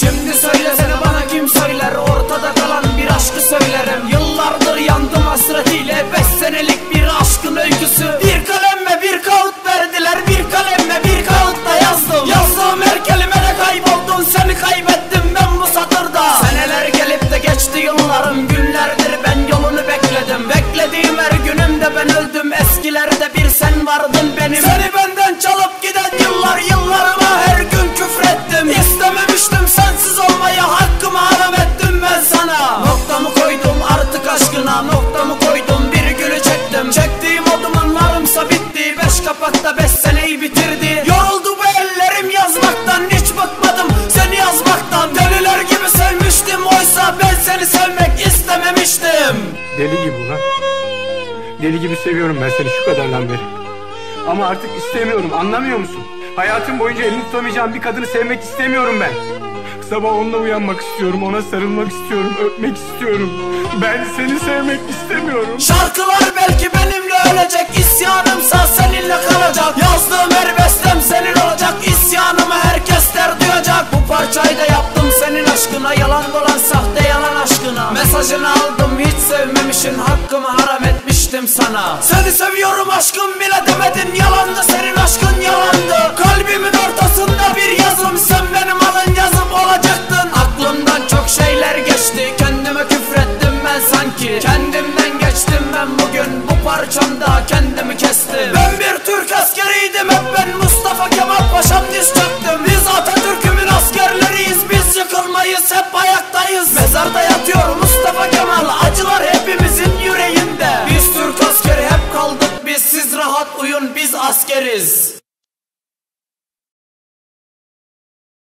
Şimdi söylesene bana kim söyler? Ortada kalan bir aşkı söylerim. Yıllardır yandım hasretiyle. Beş senelik bir aşkın öyküsü. Bir kalemme bir kağıt verdiler. Bir kalemme bir kağıtta yazdım. Yazdığım her kelimede kayboldun. Seni kaybettim ben bu satırda. Seneler gelip de geçti yıllarım. Günlerdir ben yolunu bekledim. Beklediğim her günümde ben öldüm. Eskilerde bir sen vardın benim. Seni benden çalıp kapakta beş seneyi bitirdi Yoruldu bu ellerim yazmaktan Hiç bıkmadım seni yazmaktan Deliler gibi sevmiştim Oysa ben seni sevmek istememiştim Deli gibi ulan. Deli gibi seviyorum ben seni şu kadardan beri. Ama artık istemiyorum anlamıyor musun? Hayatım boyunca elini tutamayacağım bir kadını sevmek istemiyorum ben. Sabah onunla uyanmak istiyorum, ona sarılmak istiyorum, öpmek istiyorum. Ben seni sevmek istemiyorum. Şarkılar belki benimle ölecek İsyanımsa Mesajını aldım hiç sevmemişin Hakkımı haram etmiştim sana. Seni seviyorum aşkım bile demedin Yalandı senin aşkın yalandı. Kalbimin ortasında bir yazım Sen benim alın yazım olacaktın. Aklımdan çok şeyler geçti Kendime küfrettim ben sanki. Kendimden geçtim ben bugün Bu parçamda kendimi kestim Ben bir Türk askeriydim hep ben Mustafa Kemal Paşam diz çöktüm Biz Atatürk'ümün askerleriyiz Biz yıkılmayız hep ayaktayız. Mezarda yatıyor